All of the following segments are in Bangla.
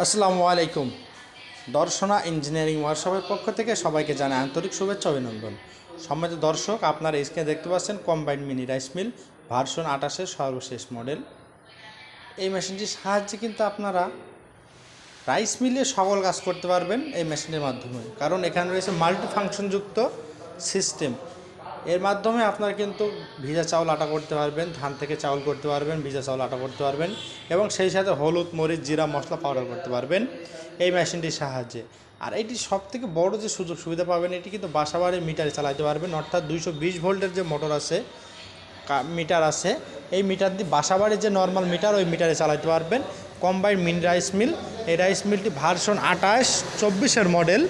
আসসালামু আলাইকুম। দর্শনা ইঞ্জিনিয়ারিং ওয়ার্কশপের পক্ষ থেকে সবাইকে জানাই আন্তরিক শুভেচ্ছা অভিনন্দন। সম্মানিত দর্শক, আপনারা স্ক্রিনে দেখতে পাচ্ছেন combined mini rice mill version আঠাশের সর্বশেষ মডেল এই মেশিনটির সাহায্যে কিন্তু আপনারা রাইস মিলে সকল কাজ করতে পারবেন এই মেশিনের মাধ্যমে। কারণ এখানে রয়েছে মাল্টি ফাংশনযুক্ত সিস্টেম এর মাধ্যমে আপনারা কিন্তু ভিজা চাউল আটা করতে পারবেন, ধান থেকে চাউল করতে পারবেন, ভিজা চাউল আটা করতে পারবেন এবং সেই সাথে হলুদ, মরিচ, জিরা, মশলা পাউডার করতে পারবেন এই মেশিনটির সাহায্যে। আর এটি সব থেকে বড় যে সুযোগ সুবিধা পাবেন, এটি কিন্তু বাসাবাড়ির মিটারে চালাতে পারবেন, অর্থাৎ দুইশো বিশ ভোল্টের যে মোটর আছে মিটার আছে, এই মিটার দিয়ে বাসাবাড়ির যে নর্মাল মিটার, ওই মিটারে চালাতে পারবেন। কম্বাইন্ড মিন রাইস মিল, এই রাইস মিলটি ভার্সন আঠাশ, চব্বিশের মডেল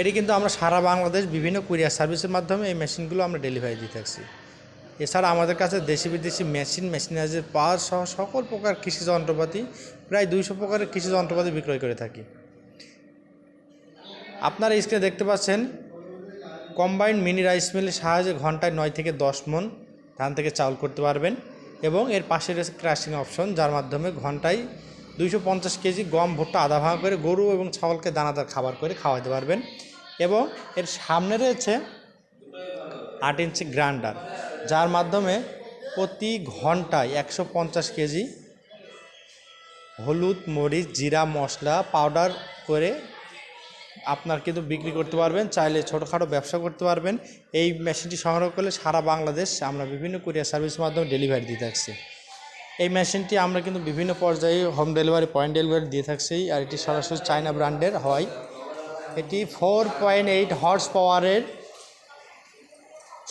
এটি কিন্তু আমরা সারা বাংলাদেশ বিভিন্ন কুরিয়ার সার্ভিসের মাধ্যমে এই মেশিনগুলো আমরা ডেলিভারি দিয়ে থাকছি। এছাড়া আমাদের কাছে দেশি বিদেশি মেশিন, মেশিনারিজের পাওয়ার সহ সকল প্রকার কৃষি যন্ত্রপাতি, প্রায় দুইশো প্রকারের কৃষি যন্ত্রপাতি বিক্রয় করে থাকি। আপনারা স্ক্রিনে দেখতে পাচ্ছেন কম্বাইন্ড মিনি রাইস মিলের সাহায্যে ঘন্টায় নয় থেকে দশ মন ধান থেকে চাউল করতে পারবেন এবং এর পাশে রয়েছে ক্রাশিং অপশন যার মাধ্যমে ঘন্টায় দুইশো পঞ্চাশ কেজি গম ভুট্টা আধা ভাঙা করে গরু এবং ছাগলকে দানাদার খাবার করে খাওয়াতে পারবেন। এবং এর সামনে রয়েছে আট ইঞ্চি গ্রাইন্ডার, যার মাধ্যমে প্রতি ঘন্টায় একশো পঞ্চাশ কেজি হলুদ, মরিচ, জিরা, মশলা, পাউডার করে আপনার কিন্তু বিক্রি করতে পারবেন, চাইলে ছোটোখাটো ব্যবসা করতে পারবেন। এই মেশিনটি সংগ্রহ করলে সারা বাংলাদেশ আমরা বিভিন্ন কুরিয়ার সার্ভিসের মাধ্যমে ডেলিভারি দিয়ে থাকছি এই মেশিনটি আমরা কিন্তু বিভিন্ন পর্যায়ে হোম ডেলিভারি পয়েন্ট ডেলিভারি দিয়ে থাকছি আর এটি সরাসরি চায়না ব্র্যান্ডের হয়। এটি ফোর পয়েন্ট এইট হর্স পাওয়ারের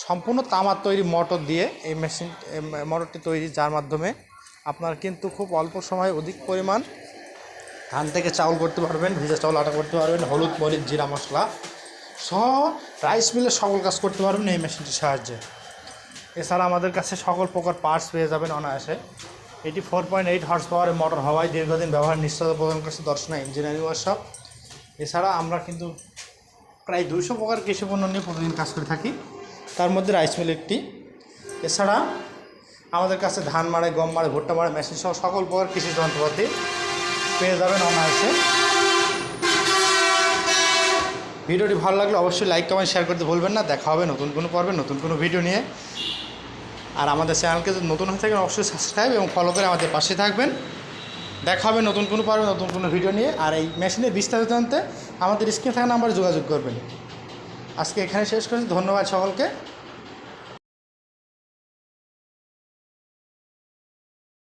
সম্পূর্ণ তামার তৈরি মোটর দিয়ে এই মেশিন মোটরটি তৈরি, যার মাধ্যমে আপনার কিন্তু খুব অল্প সময়ে অধিক পরিমাণ ধান থেকে চাউল করতে পারবেন, ভিজা চাউল, আটা করতে পারবেন, হলুদ, মরিচ, জিরা মশলা সহ রাইস মিলের সকল কাজ করতে পারবেন এই মেশিনটির সাহায্যে। এছাড়া আমাদের কাছে সকল প্রকার পার্টস পেয়ে যাবেন অনায়াসে। এটি ফোর পয়েন্ট এইট হর্স পাওয়ারের মোটর হওয়ায় দীর্ঘদিন ব্যবহার নিশ্চয়তা প্রদান করছে দর্শনা ইঞ্জিনিয়ারিং ওয়ার্কশপ এছাড়া আমরা কিন্তু প্রায় দুইশো প্রকার কৃষি পণ্য নিয়ে প্রতিদিন কাজ করে থাকি। তার মধ্যে রাইস মিল একটি। এছাড়া আমাদের কাছে ধান মাড়ে, গম মাড়ে, ভুট্টা মাড়ে, মেশিন সহ সকল প্রকার কৃষি যন্ত্রপাতি পেয়ে যাবেন অনায়াসে। ভিডিওটি ভালো লাগলে অবশ্যই লাইক কমেন্ট শেয়ার করতে ভুলবেন না। দেখা হবে নতুন কোনো পর্বে নতুন কোনো ভিডিও নিয়ে। আর আমাদের চ্যানেলকে যদি নতুন হয়ে থাকেন, অবশ্যই সাবস্ক্রাইব এবং ফলো করে আমাদের পাশে থাকবেন। দেখা হবে নতুন কোনো পারবে, নতুন কোনো ভিডিও নিয়ে। আর এই মেশিনের বিস্তারিত জানতে আমাদের স্ক্রিনে থাকা নাম্বারে যোগাযোগ করবেন। আজকে এখানে শেষ করছি। ধন্যবাদ সকলকে।